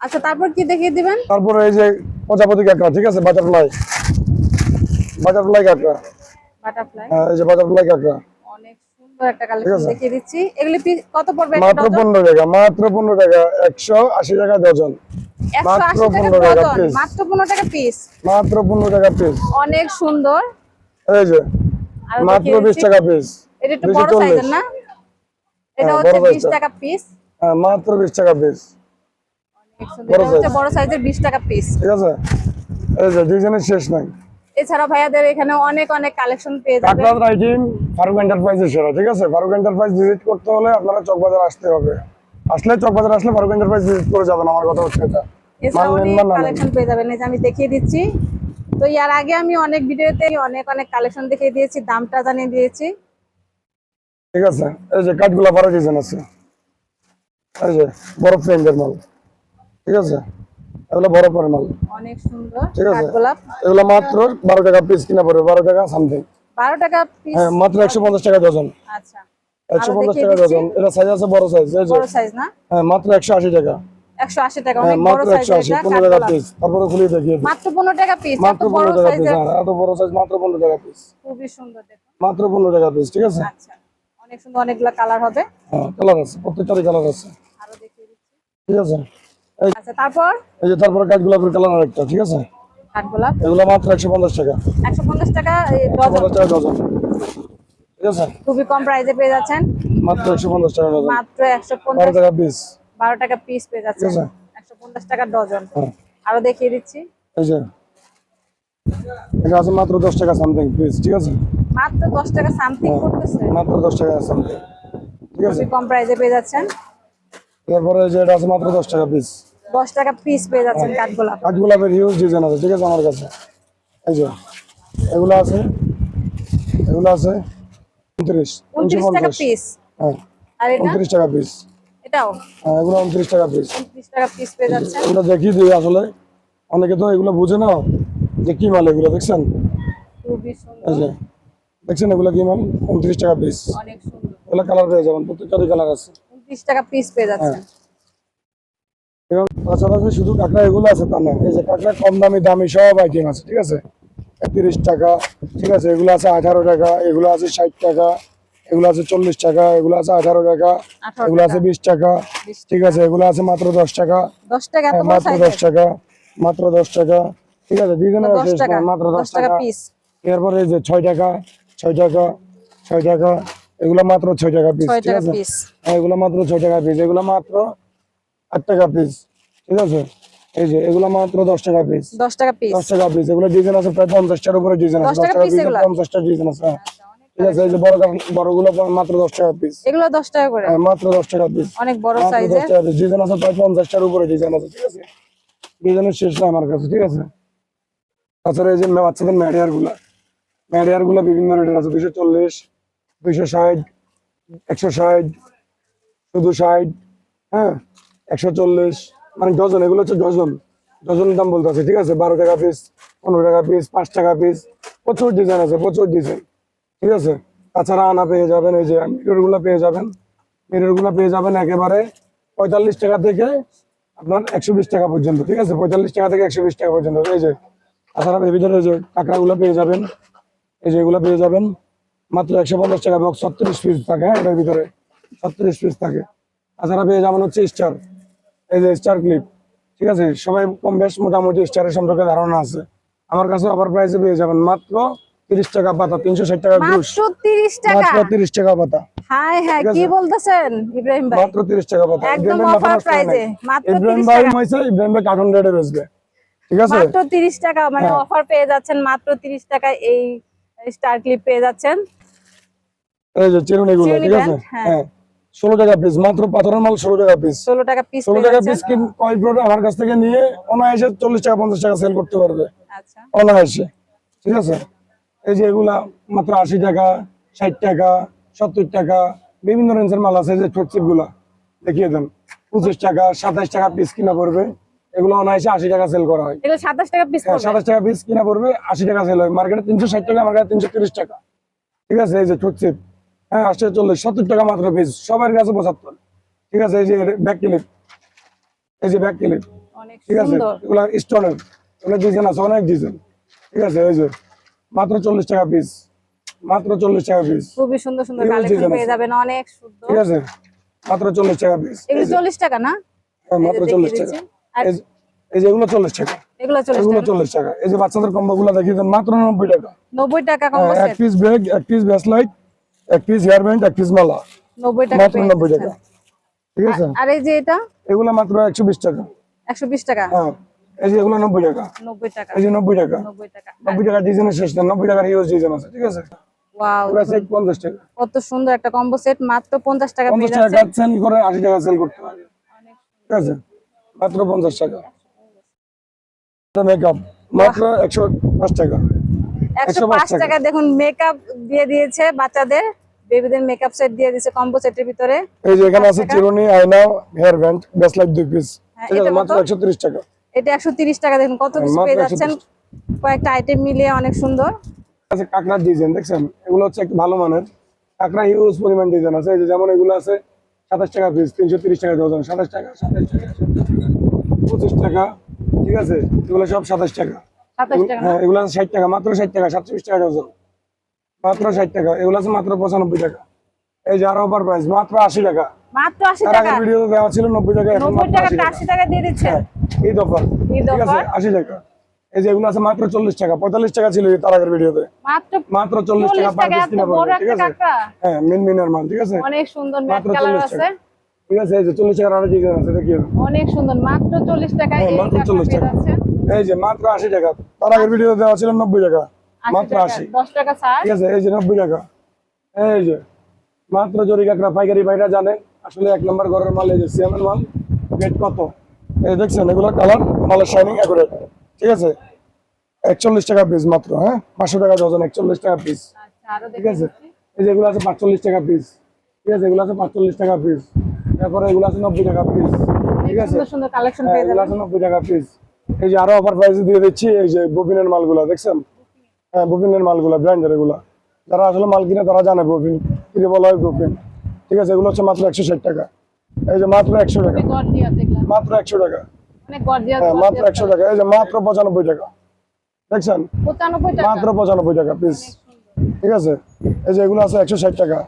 আচ্ছা তারপর কি দেখিয়ে দিবেন? তারপরে এই যে প্রজাপতি কাঁকড়া ঠিক আছে? বাটারফ্লাই। বাটারফ্লাই কাঁকড়া। বাটারফ্লাই? হ্যাঁ, এই যে বাটারফ্লাই কাঁকড়া। অনেক সুন্দর একটা কালেকশন দেখিয়ে দিচ্ছি। এগুলি কত পড়বে মাত্র? পনেরো টাকা মাত্র ডজন মাত্র টাকা 15 টাকা ডজন মাত্র 15 টাকা পিস মাত্র টাকা পিস অনেক সুন্দর। এই যে মাত্র দেখিয়ে বিশ দিচ্ছি। টাকা পিস এটা একটু বড় সাইজের না? এটা হচ্ছে 20 টাকা পিস হ্যাঁ মাত্র বিশ টাকা পিস বড় এটা হচ্ছে size। বড় সাইজের 20 টাকা পিস ঠিক আছে? এই যে ডিজাইনের শেষ নাই। এছাড়া ভাইয়াদের এখানে অনেক অনেক কালেকশন পেয়ে যাবেন। কাকরাত রাইটিং ফারুক এন্টারপ্রাইজের সেরা ঠিক আছে? ফারুক এন্টারপ্রাইজ ভিজিট করতে হলে আপনারা চকবাজার আসতে হবে। আসলে চকবাজার আসলে ফারুক এন্টারপ্রাইজ ভিজিট করে যাবেন আমার কথা হচ্ছে এটা। কালেকশন পেয়ে যাবেন। এই যে আমি দেখিয়ে দিচ্ছি। তো ইয়ার আগে আমি অনেক ভিডিওতে অনেক অনেক কালেকশন দেখিয়ে দিয়েছি দামটা জানিয়ে দিয়েছি। ঠিক আছে? এই যে কাঠগুলা বারো ডিজাইন আছে। এই যে বরফ ফ্রেন্ডের মাল। ঠিক আছে? এগুলো বরফের মাল অনেক সুন্দর ঠিক আছে। এগুলো মাত্র বারো টাকা পিস কিনা পড়বে বারো টাকা সামথিং বারো টাকা পিস হ্যাঁ মাত্র একশো পঞ্চাশ টাকা ডজন আচ্ছা। একশো পঞ্চাশ টাকা ডজন এটা সাইজ আছে বড় সাইজ বড় সাইজ না? হ্যাঁ মাত্র একশো আশি টাকা। বড় মাত্র পনেরো পিস বড় বড় ঠিক আছে? আচ্ছা অনেক সুন্দর অনেকগুলো কালার হবে। কালার আছে প্রত্যেকটারই কালার আছে। আরও দেখিয়ে দিচ্ছি। ঠিক আছে? এই আচ্ছা তারপর? এই যে তারপরে কাঠ গোলাপের কালার আরেকটা ঠিক আছে? কাঠগোলাপ এগুলো মাত্র একশো পঞ্চাশ টাকা। একশো পঞ্চাশ টাকা এই ডজন পঞ্চাশ টাকা ডজন ঠিক আছে? খুবই কম প্রাইসে পেয়ে যাচ্ছেন। মাত্র একশো পঞ্চাশ টাকা ডজন মাত্র একশো বারো পঞ্চাশ টাকা পিস বারো টাকা পিস পেয়ে যাচ্ছেন। ঠিক আছে। একশো পঞ্চাশ টাকা ডজন। হ্যাঁ। আরও দেখিয়ে দিচ্ছি। এই যে এটা আছে মাত্র দশ টাকা সামথিং পিস ঠিক আছে? মাত্র দশ টাকা সামথিং করতেছে। মাত্র দশ টাকা সামথিং ঠিক আছে? কম প্রাইসে পেয়ে যাচ্ছেন। তারপরে যে এটা আছে মাত্র দশ টাকা পিস দশ টাকা পিস পেয়ে যাচ্ছেন কাঠগোলাপ। কাঠ গোলাপের হিউজ ডিজাইন আছে ঠিক আছে আমার কাছে? এই যে এগুলো আছে এগুলো আছে উনত্রিশ উনত্রিশ টাকা পিস হ্যাঁ আর এটা? উনত্রিশ টাকা পিস এটাও? হ্যাঁ এগুলো উনত্রিশ টাকা পিস উনত্রিশ টাকা পিস পেয়ে এগুলো দেখিয়ে দিই আসলে। অনেকে তো এগুলো বুঝে না যে কি মাল এগুলো দেখছেন? এই যে দেখছেন এগুলো কি মাল? উনত্রিশ টাকা পিস অনেক সুন্দর। এগুলো কালার পেয়ে যাবেন প্রত্যেকটারই কালার আছে। উনত্রিশ টাকা পিস পেয়ে যাচ্ছেন। এবং পাশাপাশি শুধু কাঁকড়া এগুলো আছে তা না এই যে কাঁকড়া কম দামি দামি সব আইটেম আছে ঠিক আছে? তিরিশ টাকা ঠিক আছে? এগুলো আছে আঠারো টাকা এগুলো আছে ষাট টাকা এগুলো আছে চল্লিশ টাকা এগুলো আছে আঠারো টাকা এগুলো আছে বিশ টাকা ঠিক আছে? এগুলো আছে মাত্র দশ টাকা। দশ টাকা এত হ্যাঁ, মাত্র দশ টাকা মাত্র দশ টাকা ঠিক আছে? টাকা মাত্র দশ টাকা এরপরে এই যে ছয় টাকা ছয় টাকা ছয় টাকা এগুলো মাত্র ছয় টাকা পিস ঠিক আছে? হ্যাঁ, এগুলো মাত্র ছয় টাকা পিস এগুলো মাত্র আট টাকা পিস ঠিক আছে? এই যে এগুলো মাত্র দশ টাকা পিস দশ টাকা পিস দশ টাকা পিস এগুলো ডিজাইন আছে প্রায় পঞ্চাশটার উপরে ডিজাইন আছে। দশ টাকা পিস? পঞ্চাশটা ডিজাইন আছে হ্যাঁ। ঠিক আছে এই যে বড় বড়গুলো মাত্র দশ টাকা পিস এগুলো দশ টাকা করে? মাত্র দশ টাকা পিস অনেক বড় ডিজাইন আছে প্রায় পঞ্চাশটার উপরে ডিজাইন আছে ঠিক আছে? ডিজাইনের শেষ আমার কাছে ঠিক আছে? তাছাড়া এই যে বাচ্চাদের ম্যারিয়ারগুলা। ম্যারিয়ারগুলা বিভিন্ন রেটের আছে দুশো চল্লিশ দুইশো ষাট একশো ষাট শুধু ষাট হ্যাঁ? একশো চল্লিশ মানে ডজন, এগুলো হচ্ছে ডজন। ডজনের দাম বলতে আছে, ঠিক আছে? বারো টাকা পিস পনেরো টাকা পিস পাঁচ টাকা পিস প্রচুর ডিজাইন আছে, প্রচুর ডিজাইন ঠিক আছে? তাছাড়া আনা পেয়ে যাবেন, এই যে মিররগুলা পেয়ে যাবেন মিররগুলা পেয়ে যাবেন একেবারে পঁয়তাল্লিশ টাকা থেকে আপনার একশো বিশ টাকা পর্যন্ত, ঠিক আছে? পঁয়তাল্লিশ টাকা থেকে একশো বিশ টাকা পর্যন্ত, এই যে, তাছাড়া এর ভিতরে এই যে কাঁকড়াগুলো পেয়ে যাবেন, এই যে এগুলো পেয়ে যাবেন, মাত্র একশো পঞ্চাশ টাকা বক্স ছত্রিশ পিস থাকে হ্যাঁ এটার ভিতরে ছত্রিশ পিস থাকে। তাছাড়া পেয়ে যাবেন হচ্ছে স্টার এই যে স্টার ক্লিপ ঠিক আছে? সবাই কম বেশ মোটামুটি স্টারের সম্পর্কে ধারণা আছে। আমার কাছে অফার প্রাইসে পেয়ে যাবেন। মাত্র তিরিশ টাকা পাতা তিনশো ষাট টাকা তিরিশ টাকা। তিরিশ টাকা পাতা। হ্যাঁ ঠিক কি আছে। মাত্র টাকা পাতা। একদম ইব্রাহিম offer মাথা নষ্ট করে price এ, নাই। মাত্র ইব্রাহিম 30 টাকা। হয়েছে ইব্রাহিম ভাই কার্টুন রেটে বেচবে। ঠিক আছে? তিরিশ টাকা মানে হ্যাঁ। অফার পেয়ে যাচ্ছেন মাত্র টাকায় এই স্টার ক্লিপ পেয়ে যাচ্ছেন। এই যে চিরুনি গুলো ঠিক আছে? হ্যাঁ। ষোলো টাকা পিস মাত্র পাথরের মাল ষোলো টাকা পিস ষোলো টাকা পিস ষোলো টাকা পিস কিন কয় প্রোডাক্ট আমার কাছ থেকে নিয়ে অনায়াসে চল্লিশ টাকা পঞ্চাশ টাকা সেল করতে পারবে। আচ্ছা। অনায়াসে। ঠিক আছে? এই যে এগুলা মাত্র আশি টাকা ষাট টাকা সত্তর টাকা বিভিন্ন রেঞ্জের মাল আছে যে ঠোঁটচিপগুলা। দেখিয়ে দেন। পঁচিশ টাকা সাতাশ টাকা পিস কিনা পড়বে। এগুলো অনায়াসে আশি টাকা সেল করা হয়। এগুলো সাতাশ টাকা পিস হ্যাঁ পড়বে। সাতাশ টাকা পিস কিনা পড়বে আশি টাকা সেল হয়। মার্কেটে তিনশো ষাট টাকা আমার কাছে তিনশো তিরিশ টাকা। ঠিক আছে? এই যে ঠোঁটচিপ হ্যাঁ আটশো চল্লিশ সত্তর টাকা মাত্র পিস সবার কাছে পঁচাত্তর। ঠিক আছে এই যে ব্যাক ক্লিপ এই যে ব্যাক ক্লিপ ঠিক আছে? এগুলা স্টোনের এগুলো ডিজাইন আছে অনেক ডিজাইন ঠিক আছে এই যে মাত্র চল্লিশ টাকা পিস মাত্র চল্লিশ টাকা পিস খুবই সুন্দর সুন্দর কালেকশন পেয়ে যাবেন অনেক সুন্দর। ঠিক আছে? মাত্র চল্লিশ টাকা পিস এগুলো চল্লিশ টাকা না? হ্যাঁ, মাত্র চল্লিশ টাকা। এই যে- এগুলো চল্লিশ টাকা। এগুলো চল্লিশ টাকা। এই যে বাচ্চাদের কম্বো গুলো দেখিয়ে মাত্র নব্বই টাকা। নব্বই টাকা হ্যাঁ, এক পিস ব্যাগ এক পিস ব্যাসলাইট এক পিস হেয়ার ব্যান্ড এক পিস মালা টাকা মাত্র পেয়ে নব্বই টাকা। ঠিক আছে? আর এই যে এটা? এগুলো মাত্র টাকা। টাকা? হ্যাঁ। এই যে এগুলো নব্বই টাকা। নব্বই টাকা। এই যে নব্বই টাকা। নব্বই টাকা। নব্বই টাকা ডিজাইনের শেষ না নব্বই টাকার ইউজ ডিজাইন আছে ঠিক আছে? ওয়াও সেট পঞ্চাশ টাকা। কত সুন্দর একটা কম্বো সেট মাত্র পঞ্চাশ টাকা পেয়ে পঞ্চাশ টাকা সেল করে আশি টাকা সেল করতে পারবে ঠিক আছে? মাত্র পঞ্চাশ টাকা। মেকআপ মাত্র একশো পাঁচ টাকা। একশো 105 পাঁচ টাকা। টাকা দেখুন মেকআপ দিয়ে দিয়েছে বাচ্চাদের। বেবিদের মেকআপ সেট দিয়ে দিয়েছে কম্বো সেটের ভিতরে। এই যে এখানে আছে চিরুনি আয়না হেয়ার ব্যান্ড ব্যাসলাইট দুই পিস হ্যাঁ, এটা মাত্র কত? একশো তিরিশ টাকা। এটা একশো তিরিশ টাকা দেখুন কত কিছু পেয়ে যাচ্ছেন। কয়েকটা আইটেম মিলিয়ে অনেক সুন্দর। আছে কাঁকড়ার ডিজাইন দেখছেন? এগুলো হচ্ছে একটু ভালো মানের। কাঁকড়া হিউজ পরিমাণ ডিজাইন আছে। এই যে যেমন এগুলো আছে সাতাশ টাকা পিস তিনশো তিরিশ টাকা ডজন সাতাশ টাকা সাতাশ টাকা পঁচিশ টাকা ঠিক আছে? এগুলো সব সাতাশ টাকা। সাতাশ টাকা হ্যাঁ এগুলো আছে ষাট টাকা মাত্র ষাট টাকা সাতচল্লিশ টাকা ডজন মাত্র ষাট টাকা এগুলো আছে মাত্র পঁচানব্বই টাকা। এই যে আরও অফার প্রাইস মাত্র আশি টাকা। মাত্র আশি টাকা? ভিডিওতে দেওয়া ছিল নব্বই টাকা এখন টাকা আশি টাকা। দিয়ে দিচ্ছে। হ্যাঁ, ঈদ ঠিক আছে আশি টাকা। এই যে আছে মাত্র চল্লিশ টাকা পঁয়তাল্লিশ টাকা ছিল তার আগের ভিডিওতে মাত্র চল্লিশ টাকা পার পিস কিনা পড়বে ঠিক আছে? হ্যাঁ মিন মিনের মাল ঠিক আছে? অনেক সুন্দর মাত্র কালার 40 আছে। টাকা। ঠিক আছে এই যে চল্লিশ টাকার আরও ডিজাইন আছে দেন। অনেক সুন্দর মাত্র চল্লিশ টাকায় হ্যাঁ, মাত্র কাঁকড়া 40 পেয়ে টাকা। এই যে মাত্র আশি টাকা তার আগের ভিডিও দেওয়া ছিল নব্বই টাকা। মাত্র টাকা আশি। টাকা ঠিক আছে এই যে নব্বই টাকা। এই যে মাত্র জরি কাঁকড়া পাইকারি ভাইরা জানে আসলে এক নম্বর ঘরের মাল এই যে সিএমের মাল রেট কত? এই দেখছেন এগুলো কালার মালের শাইনিং অ্যাকুরেট ঠিক আছে? একচল্লিশ টাকা পিস মাত্র হ্যাঁ? পাঁচশো টাকা ডজন একচল্লিশ টাকা পিস আচ্ছা ঠিক আছে? এই যেগুলো আছে পাঁচচল্লিশ টাকা পিস ঠিক আছে এগুলো আছে পাঁচচল্লিশ টাকা পিস তারপরে এগুলো আছে নব্বই টাকা পিস ঠিক আছে? হ্যাঁ এগুলো আছে নব্বই টাকা পিস এই যে আরও অফার প্রাইসে দিয়ে দিচ্ছি এই যে ববিনের মালগুলা দেখছেন? হ্যাঁ ববিনের মালগুলা ব্র্যান্ডের এগুলা। যারা আসলে মাল কিনে তারা জানে ববিন কিনে বলা হয় ববিন ঠিক আছে এগুলো হচ্ছে মাত্র একশো ষাট টাকা। এই যে মাত্র একশো টাকা। মাত্র একশো টাকা। হ্যাঁ মাত্র একশো টাকা। এই যে মাত্র পঁচানব্বই টাকা। দেখছেন? মাত্র পঁচানব্বই টাকা পিস ঠিক আছে? এই যে এগুলো আছে একশো ষাট টাকা।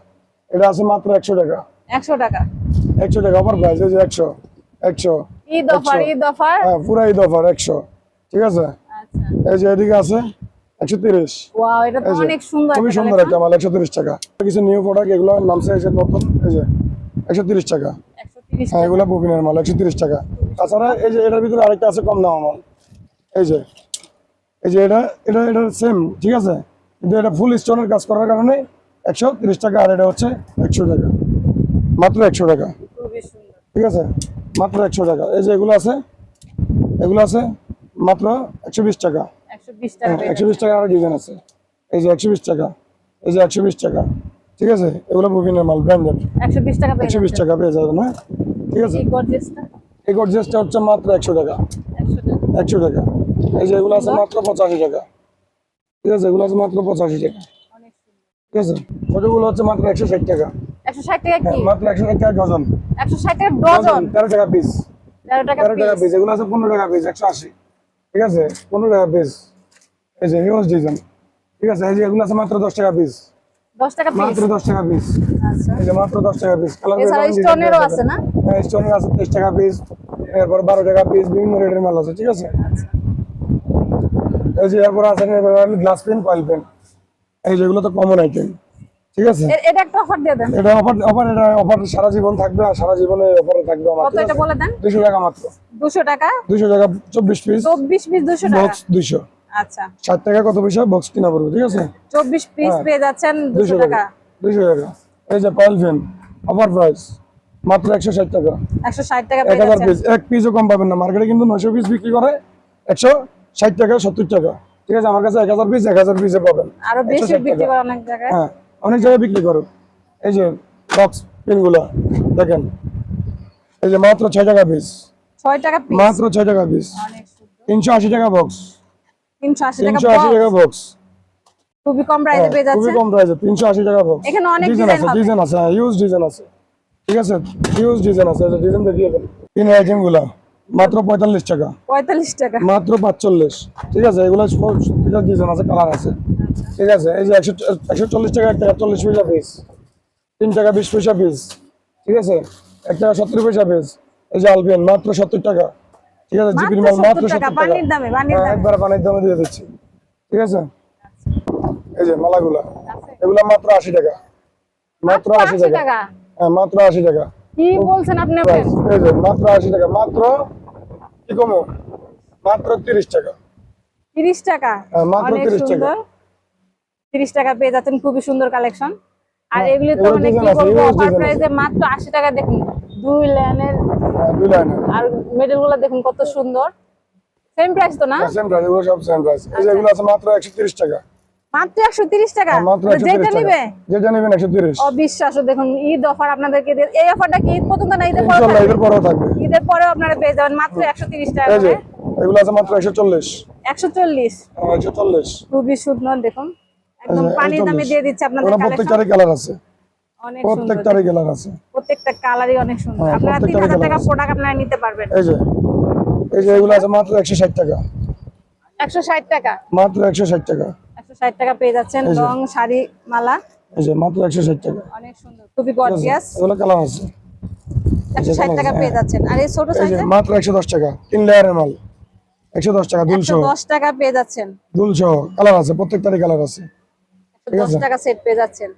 এটা আছে মাত্র একশো টাকা। একশো টাকা। একশো টাকা অফার প্রাইস এই যে একশো একশো ঈদ অফার। ঈদ অফার হ্যাঁ পুরো ঈদ অফার একশো। ঠিক আছে? আচ্ছা। এই যে এদিকে আছে। একশো তিরিশ ওয়াও এটা তো এই যে, অনেক সুন্দর খুবই সুন্দর একটা মাল একশো তিরিশ টাকা কিছু নিউ প্রোডাক্ট এগুলো নামছে এসে নতুন এই যে একশো তিরিশ টাকা। 130 হ্যাঁ এগুলো বুকিনের মাল একশো তিরিশ টাকা। তাছাড়া এই যে এটার ভিতরে আরেকটা আছে কম দাম মাল এই যে এই যে এটা এটা এটা সেম ঠিক আছে? কিন্তু এটা ফুল স্টোনের কাজ করার কারণে একশো তিরিশ টাকা আর এটা হচ্ছে একশো টাকা। মাত্র একশো টাকা। ঠিক আছে? মাত্র একশো টাকা। এই যে এগুলো আছে এগুলো আছে মাত্র একশো বিশ টাকা 120 টাকা। একশো বিশ টাকা আরও ডিজাইন আছে। এই যে একশো বিশ টাকা এই যে একশো বিশ টাকা ঠিক আছে? এগুলো বুকিনের মাল ব্র্যান্ডেড যাচ্ছে। 120 টাকা একশো বিশ টাকা পেয়ে যাবেন হ্যাঁ? ঠিক আছে? এই গর্জিয়াসটা হচ্ছে মাত্র একশো টাকা। 100 টাকা। একশো টাকা। এই যে এগুলো আছে মাত্র পঁচাশি টাকা। ঠিক আছে? এগুলো আছে মাত্র পঁচাশি টাকা। ঠিক আছে? ওটাগুলো হচ্ছে? মাত্র একশো ষাট টাকা। 160 টাকা হ্যাঁ, কি মাত্র একশো ষাট টাকা ডজন। 160 টাকা ডজন? তেরো টাকা পিস 13 টাকা তেরো টাকা পিস পিস এগুলো আছে পনেরো টাকা পিস একশো আশি। ঠিক আছে? পনেরো টাকা পিস এই যে হিউজ ডিজাইন ঠিক আছে? এই যে এগুলো আছে মাত্র দশ টাকা পিস 10 টাকা পিস মাত্র দশ টাকা পিস আচ্ছা। এই যে মাত্র দশ টাকা পিস কালার এছাড়া স্টোনেরও আছে। না? হ্যাঁ স্টোনের আছে তেইশ টাকা পিস এরপর বারো টাকা পিস বিভিন্ন রেটের মাল আছে ঠিক আছে? আচ্ছা। এই যে এরপর আছে গ্লাস পেন কয়েল পেন এই যেগুলো তো কমন আইটেম ঠিক আছে? এটা একটা অফার দিয়ে দেন। এটা অফার অফার এটা অফার সারা জীবন থাকবে আর সারা জীবনে অফারে থাকবে আমার কত এটা বলে দেন? দুশো টাকা মাত্র। 200 টাকা? দুশো টাকা চব্বিশ পিস 24 পিস 200 টাকা। বক্স দুইশো আচ্ছা। ষাট টাকা কত পয়সা বক্স কিনা পড়বে ঠিক আছে? 24 পিস হ্যাঁ। পেয়ে যাচ্ছেন 200 টাকা। টাকা। দুশো টাকা। এই যে ফ্যান অফার প্রাইস মাত্র একশো ষাট টাকা। 160 টাকা পেয়ে যাচ্ছেন। পিস এক পিসও কম পাবেন না। মার্কেটে কিন্তু নয়শো পিস বিক্রি করে একশো ষাট টাকা সত্তর টাকা। ঠিক আছে? আমার কাছে এক হাজার পিস এক হাজার পিসে পাবেন। আরও বেশি বিক্রি করে অনেক জায়গায়। হ্যাঁ অনেক জায়গায় বিক্রি করো এই যে বক্স পিনগুলো দেখেন। এই যে মাত্র ছয় টাকা পিস 6 টাকা পিস মাত্র ছয় টাকা পিস অনেক সুন্দর। তিনশো আশি টাকা বক্স 380 টাকা। টাকা বক্স খুবই কম প্রাইসে পেয়ে খুবই কম প্রাইসে তিনশো আশি টাকা বক্স এখানে অনেক ডিজাইন আছে। ডিজাইন আছে হ্যাঁ ইউজ ডিজাইন আছে। ঠিক আছে ইউজ ডিজাইন আছে ডিজাইন দেখিয়ে দেন তিন আইটেমগুলা মাত্র পঁয়তাল্লিশ টাকা। পঁয়তাল্লিশ টাকা। মাত্র পাঁচচল্লিশ। ঠিক আছে এগুলো সব ডিজাইন আছে কালার আছে। ঠিক আছে এই যে একশো একশো চল্লিশ টাকা এক টাকা চল্লিশ পয়সা পিস তিন টাকা বিশ পয়সা পিস ঠিক আছে এক টাকা সত্তর পয়সা পিস এই যে আলবিয়ান মাত্র সত্তর টাকা। ঠিক আছে জিপির মাল মাত্র মাত্র 70 টাকা, পানির দামে, পানির হ্যাঁ, দামে। একবার পানির দামে দিয়ে দিচ্ছি। ঠিক আছে? এই যে মালাগুলা এগুলা মাত্র আশি টাকা। মাত্র মাত্র 80 টাকা। হ্যাঁ মাত্র আশি টাকা। কি বলছেন আপনি এই যে মাত্র আশি টাকা মাত্র কি কমো? মাত্র তিরিশ টাকা। তিরিশ টাকা? হ্যাঁ, মাত্র 30 টাকা। সুন্দর। তিরিশ টাকা পেয়ে যাচ্ছেন খুবই সুন্দর কালেকশন আর হ্যাঁ, এগুলি তো মানে কি বলব অফার প্রাইসে মাত্র আশি টাকা দেখুন। দুই লাইনের হ্যাঁ, দুই লাইনে আর মেডেলগুলো দেখুন কত সুন্দর। সেম প্রাইস তো না? সেম প্রাইস এগুলো সব সেম প্রাইস এই আছে মাত্র একশো তিরিশ টাকা। মাত্র একশো তিরিশ টাকা? হ্যাঁ, যেটা নিবে? যেটা নেবেন একশো তিরিশ। অবিশ্বাস্য দেখুন ঈদ অফার আপনাদেরকে এই অফারটা কি ঈদ পর্যন্ত না ঈদের পরে ইনশাল্লাহ থাকবে? এদের পরেও থাকবে। ঈদের পরেও আপনারা পেয়ে যাবেন মাত্র একশো তিরিশ টাকা এই যে করে। এগুলো আছে মাত্র একশো চল্লিশ। একশো চল্লিশ? একশো চল্লিশ। খুবই সুন্দর দেখুন। একদম পানির দামে দিয়ে দিচ্ছে আপনাদের কালেকশন প্রত্যেকটারই কালার আছে। প্রত্যেকটারই কালার আছে। প্রত্যেকটা কালারই অনেক সুন্দর। হ্যাঁ, আপনারা তিন প্রত্যেকটারই হাজার টাকা প্রোডাক্ট আপনারা নিতে পারবেন। এই যে এই যে এগুলো আছে মাত্র একশো ষাট টাকা। একশো ষাট টাকা? মাত্র একশো ষাট টাকা। একশো ষাট টাকা পেয়ে যাচ্ছেন রং শাড়ি মালা। এই যে মাত্র একশো ষাট টাকা। অনেক সুন্দর। খুবই গর্জিয়াস এগুলো কালার আছে। একশো ষাট টাকা পেয়ে যাচ্ছেন। আর এই ছোট সাইজে মাত্র একশো দশ টাকা। তিন লেয়ারের মাল। একশো দশ টাকা একশো দুলশো দশ টাকা পেয়ে যাচ্ছেন। দুলশো কালার আছে প্রত্যেকটারই কালার আছে। একশো দশ আছে। টাকা সেট পেয়ে যাচ্ছেন।